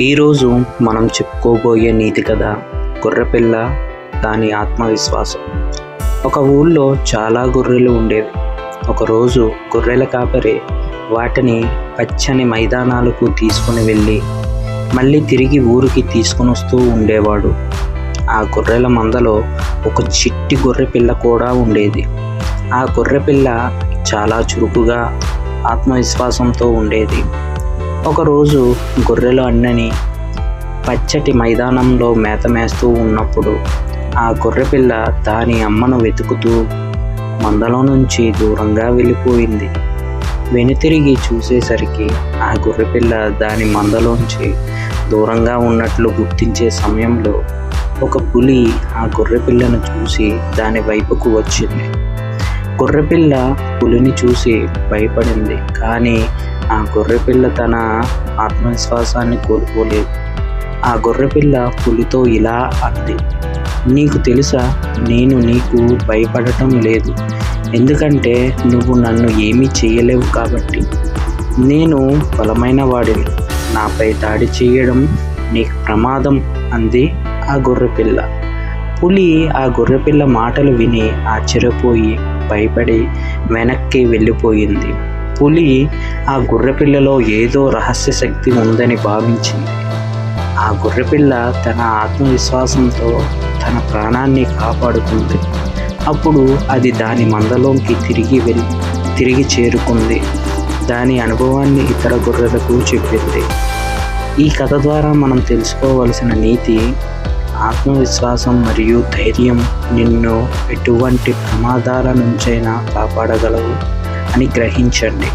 ఈరోజు మనం చెప్పుకోబోయే నీతి కథ గొర్రెపిల్ల దాని ఆత్మవిశ్వాసం. ఒక ఊళ్ళో చాలా గొర్రెలు ఉండేవి. ఒకరోజు గొర్రెల కాపరి వాటిని పచ్చని మైదానాలకు తీసుకుని వెళ్ళి మళ్ళీ తిరిగి ఊరికి తీసుకుని వస్తూ ఉండేవాడు. ఆ గొర్రెల మందలో ఒక చిట్టి గొర్రెపిల్ల కూడా ఉండేది. ఆ గొర్రెపిల్ల చాలా చురుకుగా ఆత్మవిశ్వాసంతో ఉండేది. ఒకరోజు గొర్రెలు అన్నని పచ్చటి మైదానంలో మేత మేస్తూ ఉన్నప్పుడు ఆ గొర్రెపిల్ల దాని అమ్మను వెతుకుతూ మందలో నుంచి దూరంగా వెళ్ళిపోయింది. వెనుతిరిగి చూసేసరికి ఆ గొర్రెపిల్ల దాని మందలోంచి దూరంగా ఉన్నట్లు గుర్తించే సమయంలో ఒక పులి ఆ గొర్రెపిల్లను చూసి దాని వైపుకు వచ్చింది. గొర్రెపిల్ల పులిని చూసి భయపడింది. కానీ ఆ గొర్రెపిల్ల తన ఆత్మవిశ్వాసాన్ని కోల్పోలేదు. ఆ గొర్రెపిల్ల పులితో ఇలా అంది నీకు తెలుసా నేను నీకు భయపడటం లేదు. ఎందుకంటే నువ్వు నన్ను ఏమీ చేయలేవు కాబట్టి. నేను బలమైన వాడిని. నాపై దాడి చేయడం నీకు ప్రమాదం అంది ఆ గొర్రెపిల్ల పులి ఆ గొర్రెపిల్ల మాటలు విని ఆశ్చర్యపోయి భయపడి వెనక్కి వెళ్ళిపోయింది. పులి ఆ గొర్రెపిల్లలో ఏదో రహస్య శక్తి ఉందని భావించింది. ఆ గొర్రెపిల్ల తన ఆత్మవిశ్వాసంతో తన ప్రాణాన్ని కాపాడుకుంది. అప్పుడు అది దాని మందలోకి తిరిగి వెళ్ళి తిరిగి చేరుకుంది. దాని అనుభవాన్ని ఇతర గొర్రెలకు చెప్పింది. ఈ కథ ద్వారా మనం తెలుసుకోవలసిన నీతి ఆత్మవిశ్వాసం మరియు ధైర్యం నిన్ను ఎటువంటి ప్రమాదాల నుంచైనా కాపాడగలవు. అని గ్రహించండి